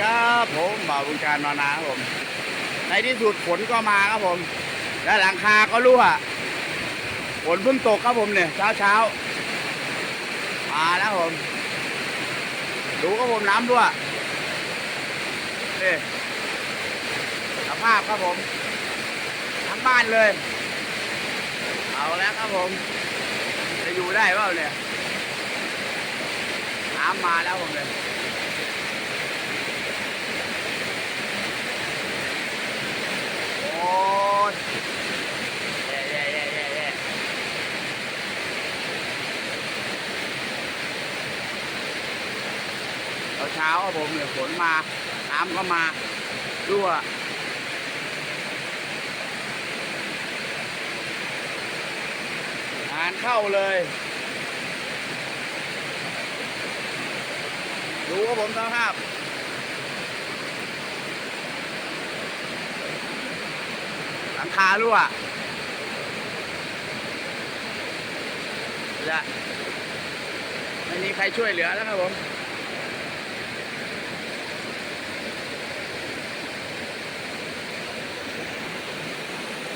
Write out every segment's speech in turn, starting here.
ครับผมบ่าวบุญการนอนาครับผม ในที่สุดฝนก็มาครับผม และหลังคาก็รั่วฝนเพิ่งตกครับผมเนี่ยเช้าเช้ามาแล้วผม ดูครับผมน้ำรั่วนี่สภาพครับผม ทั้งบ้านเลย เอาแล้วครับผม จะอยู่ได้เปล่าเนี่ยน้ำมาแล้วผมเลย อ้ยแย่แย่แย่แย่แย่ตอนเช้าผมเนี่ยฝนมา น้ำก็มารั่วงานเข้าเลย ดูครับผมสภาพ หลังคารั่วจะไม่มีใครช่วยเหลือแล้วครับผม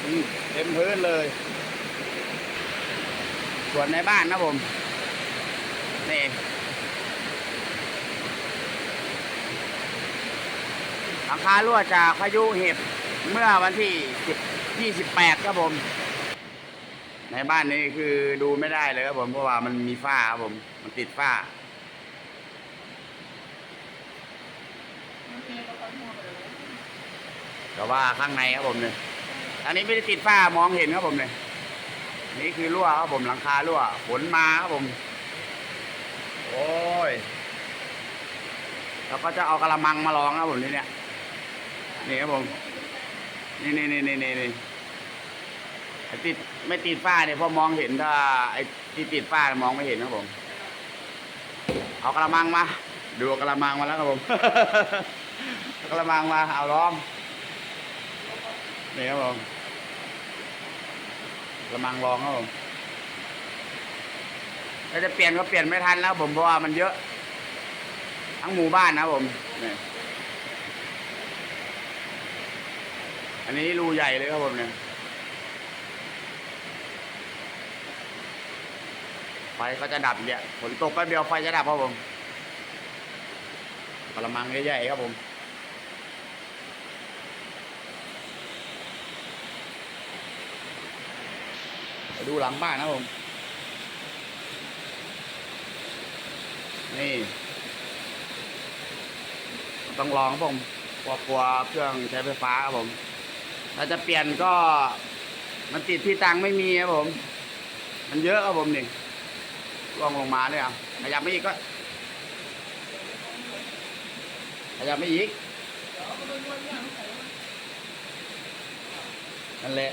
อืมเต็มพื้นเลย ส่วนในบ้านนะผม นี่หลังคารั่วจากพายุเห็บ เมื่อวันที่ 10 28 ครับผม ในบ้านนี้คือดูไม่ได้เลยครับผม เพราะว่ามันมีฝ้าครับผม มันติดฝ้า แต่ว่าข้างในครับผมเนี่ยอันนี้ไม่ได้ติดฝ้ามองเห็นครับผมเนี่ยนี่คือรั่วครับผมหลังคารั่วฝนมาครับผม โอ้ยแล้วก็จะเอากระมังมาลองครับผมนี่เนี่ยนี่ครับผม นี่นี่นี่นี่นี่นี่ไอ้ติดไม่ติดฝ้าเนี่ยพอมองเห็นถ้าไอ้ที่ติดฝ้ามองไม่เห็นครับผม เอากระมังมา ดูกระมังมาแล้วครับผม กระมังมา เอาล้อมนี่ครับผมกระมังลองครับผมถ้าจะเปลี่ยนก็เปลี่ยนไม่ทันแล้วผมเพราะว่ามันเยอะ ทั้งหมู่บ้านนะผมนี่ อันนี้รูใหญ่เลยครับผมเนี่ยไฟก็จะดับเนี่ยฝนตกก็เดียวไฟจะดับครับผมกระมังใหญ่ๆครับผมดูหลังบ้านนะผม นี่ ต้องลองครับผมกลัวกลัวเครื่องใช้ไฟฟ้าครับผม ถ้าจะเปลี่ยนก็มันติดที่ตังไม่มีครับผม มันเยอะครับผมนี่ลองลงมาเลยอะขยับไม่อีกก็ขยับไม่อีกนั่นแหละ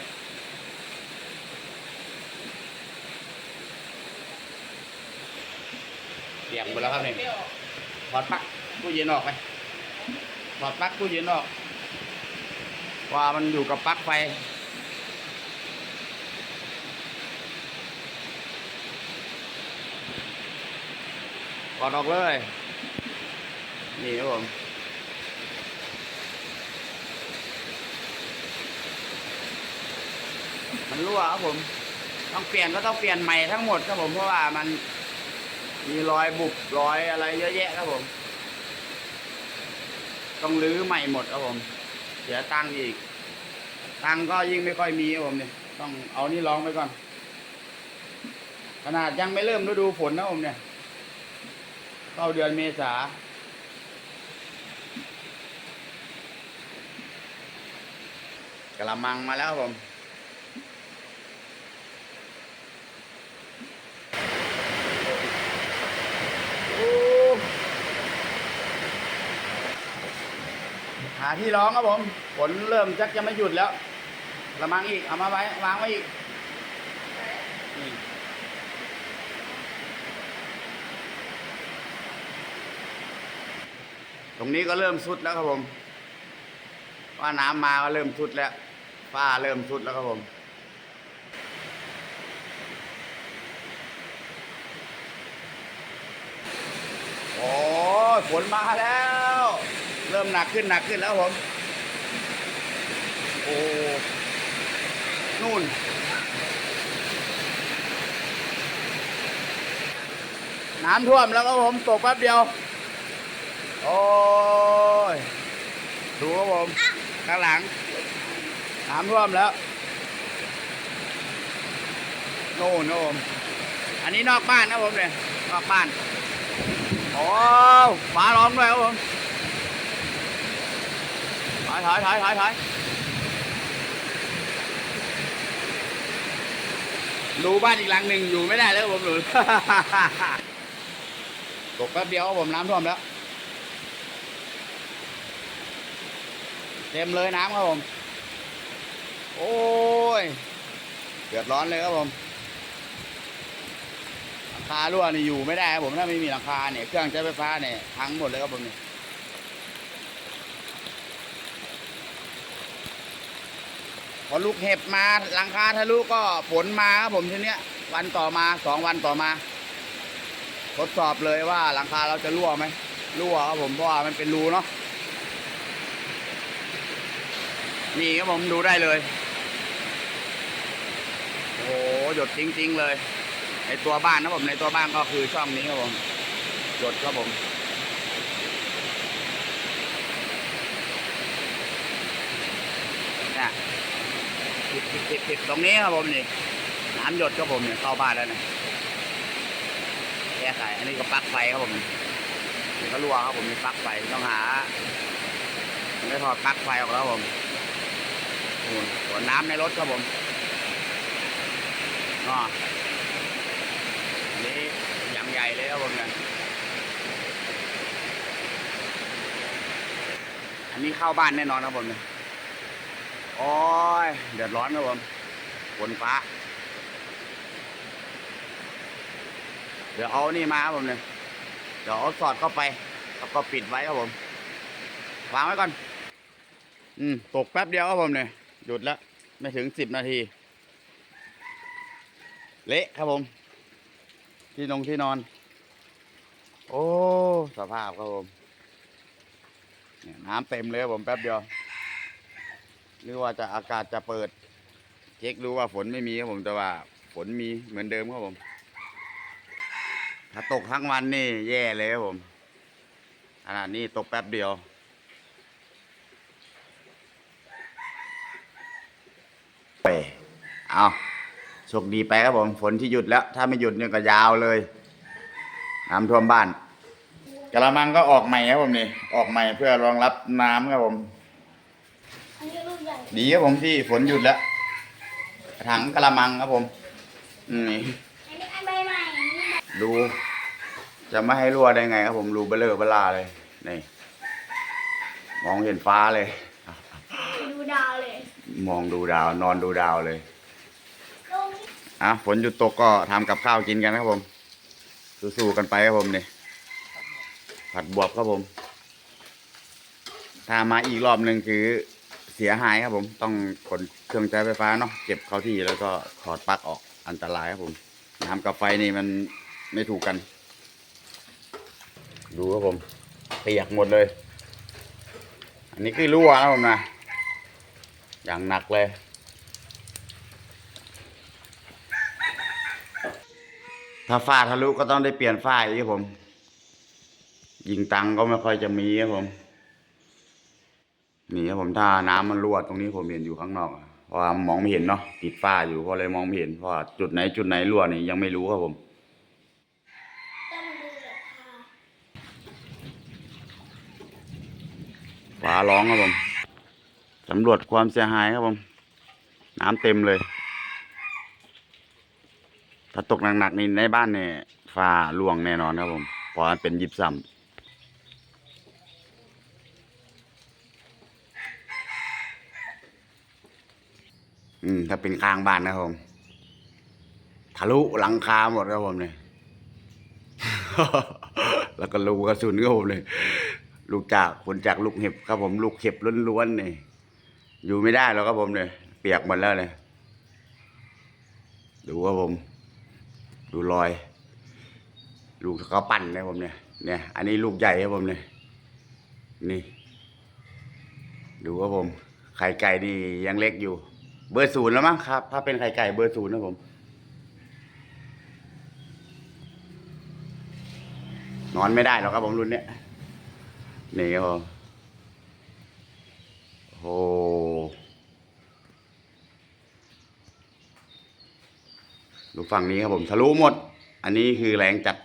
เปียกหมดแล้วครับนี่ถอดปลั๊กตู้เย็นออกไปถอดปลั๊กตู้เย็นออก ว่ามันอยู่กับปลั๊กไฟกอดออกเลย นี่ครับผมมันรั่วครับผม ต้องเปลี่ยนก็ต้องเปลี่ยนใหม่ทั้งหมดครับผมเพราะว่ามันมีรอยบุบรอยอะไรเยอะแยะครับผม ต้องรื้อใหม่หมดครับผม สียตังค์อีก ตังค์ก็ยิ่งไม่ค่อยมีครับผมเนี่ยต้องเอานี่ลองไปก่อน ขนาดยังไม่เริ่มฤดูฝนนะผมเนี่ยเข้าเดือนเมษากระมังมาแล้วครับผม โอ้หาที่ร้องครับผมฝนเริ่มชักจะไม่หยุดแล้วระมังอีกเอามาไว้วางไว้อีกนี่ตรงนี้ก็เริ่มสุดแล้วครับผม ว่าน้ำมาก็เริ่มสุดแล้วฝ้าเริ่มสุดแล้วครับผมโอ้ฝนมาแล้ว ริ่มริ่มหนักขึ้นหนักขึ้นแล้วผมโอ้นู่น น้ำท่วมแล้วครับผมตกแป๊บเดียว โอ้ย ดูครับผม ข้างหลัง น้ำท่วมแล้ว โน่นนะผมอันนี้นอกบ้านนะผมเนี่ยนอกบ้าน โอ้ฟ้าร้องด้วยครับผม ถอยถอยถอยถอยถอยดูบ้านอีกหลังหนึ่งอยู่ไม่ได้แล้วครับผมหนูตกแป๊บเดียวผมน้ำท่วมแล้ว เต็มเลยน้ำครับผม โอ้ย เดือดร้อนเลยครับผมหลังคารั่วนี่อยู่ไม่ได้ครับผมถ้าไม่มีหลังคาเนี่ยเครื่องใช้ไฟฟ้าเนี่ยพังหมดเลยครับผมเนี่ย พอลูกเห็บมาหลังคาทะลุก็ฝนมาครับผมทีเนี้ย วันต่อมาสองวันต่อมา ทดสอบเลยว่าหลังคาเราจะรั่วไหมรั่วครับผมเพราะว่ามันเป็นรูเนาะนี่ครับผมดูได้เลย โอ้โหหยดจริงๆเลย ในตัวบ้านนะผมในตัวบ้านก็คือช่องนี้ครับผมหยดครับผมเนี่ย ติดติดติดติดตรงนี้ครับผมนี่น้ำหยดครับผมเนี่ยเข้าบ้านแล้วนี่ยแก้ไขอันนี้ก็ปลั๊กไฟครับผมนี่ก็รั่วครับผมมีปลั๊กไฟต้องหาไม่ถอดปลั๊กไฟออกแล้วครับผมหส่วน้ำในรถครับผมอ๋อนนี้ยังใหญ่เลยครับผมเนี่ยอันนี้เข้าบ้านแน่นอนครับผมเนี่ย โอ้ย เดือดร้อนครับผมฝนฟ้า เดี๋ยวเอานี่มาครับผมเนี่ยเดี๋ยวเอาสอดเข้าไป แล้วก็ปิดไว้ครับผม วางไว้ก่อน อืม ตกแป๊บเดียวครับผมเนี่ยหยุดแล้ว ไม่ถึงสิบนาที เละครับผม ที่นงที่นอน โอ้ สภาพครับผม น้ำเต็มเลยครับผมแป๊บเดียว หรือว่าจะอากาศจะเปิด เช็ครู้ว่าฝนไม่มีครับผมแต่ว่าฝนมีเหมือนเดิมครับผม ถ้าตกทั้งวันนี่แย่เลยครับผมขนาดนี้ตกแป๊บเดียว ไปเอาโชคดีไปครับผม ฝนที่หยุดแล้ว ถ้าไม่หยุดเนี่ยก็ยาวเลยน้ำท่วมบ้านกระมังก็ออกใหม่ครับผมนี่ ออกใหม่เพื่อรองรับน้ำครับผม ดีครับผมที่ฝนหยุดแล้วถังกระมังครับผมอืมนี่อันนี้อันใบใหม่อันนี้ดูจะไม่ให้รั่วได้ไงครับผมรูเบลเลอร์เบลาเลยนี่มองเห็นฟ้าเลย ดูดาวเลย มองดูดาว นอนดูดาวเลยลงนี้อะฝนหยุดตกก็ทำกับข้าวกินกันครับผม สู้ๆกันไปครับผมนี่ผัดบวบครับผม ถ้ามาอีกรอบหนึ่งคือ เสียหายครับผมต้องขนเครื่องใช้ไฟฟ้าเนาะเก็บเข้าที่แล้วก็ถอดปลั๊กออกอันตรายครับผมน้ำกับไฟนี่มันไม่ถูกกัน ดูครับผมเปียกหมดเลย อันนี้คือรั่วนะผมนะอย่างหนักเลยถ้าฝ้าทะลุก็ต้องได้เปลี่ยนฝ้าอีกครับผม ยิงตังก็ไม่ค่อยจะมีครับผม นี่ครับผมถ้าน้ำมันรั่วตรงนี้ผมเห็นอยู่ข้างนอกเพราะมองไม่เห็นเนาะติดฝ้าอยู่ก็เลยมองไม่เห็นเพราะจุดไหนจุดไหนรั่วนี่ยังไม่รู้ครับผมต้าฟ้าร้องครับผมสำรวจความเสียหายครับผม น้ำเต็มเลย ถ้าตกหนักๆนี่ในบ้านเนี่ยฟ้าล่วงแน่นอนครับผมเพราะมันเป็นยิบซ้ำ อืม ถ้าเป็นข้างบ้านนะครับผมทะลุหลังคาหมดครับผมเนี่ยแล้วก็ลูกกระสุนครับผมเลยลูกจากผลจากลูกเห็บครับผมลูกเห็บล้วนๆเนี่ยอยู่ไม่ได้แล้วครับผมเนี่ยเปียกหมดแล้วเลยดูครับผม ดูรอย ลูกเขาปั้นนะผมเนี่ยเนี่ย อันนี้ลูกใหญ่ครับผมเนี่ยนี่ ดูครับผม ไข่ไก่ดียังเล็กอยู่ เบอร์ศูนย์แล้วมั้งครับ ถ้าเป็นไข่ไก่เบอร์ศูนย์นะผม นอนไม่ได้หรอกครับผมรุ่นเนี้ยนี่ครับผมโอ้ดูฝั่งนี้ครับผมทะลุหมด อันนี้คือแรงจัด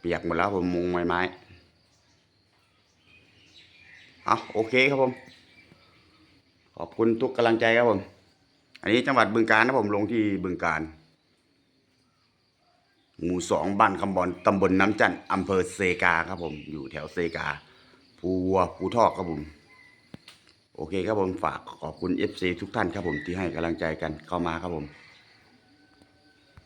เปียกหมดแล้วผมมุงไม้ไม้เอาโอเคครับผม ขอบคุณทุกกำลังใจครับผม อันนี้จังหวัดบึงกาฬนะผมลงที่บึงกาฬหมู่สองบ้านคำบอลตำบลน้ำจันต์อำเภอเซกาครับผม อยู่แถวเซกา ภูวัวภูทอกครับผม โอเคครับผมฝากขอบคุณ FC ทุกท่านครับผมที่ให้กำลังใจกันเข้ามาครับผม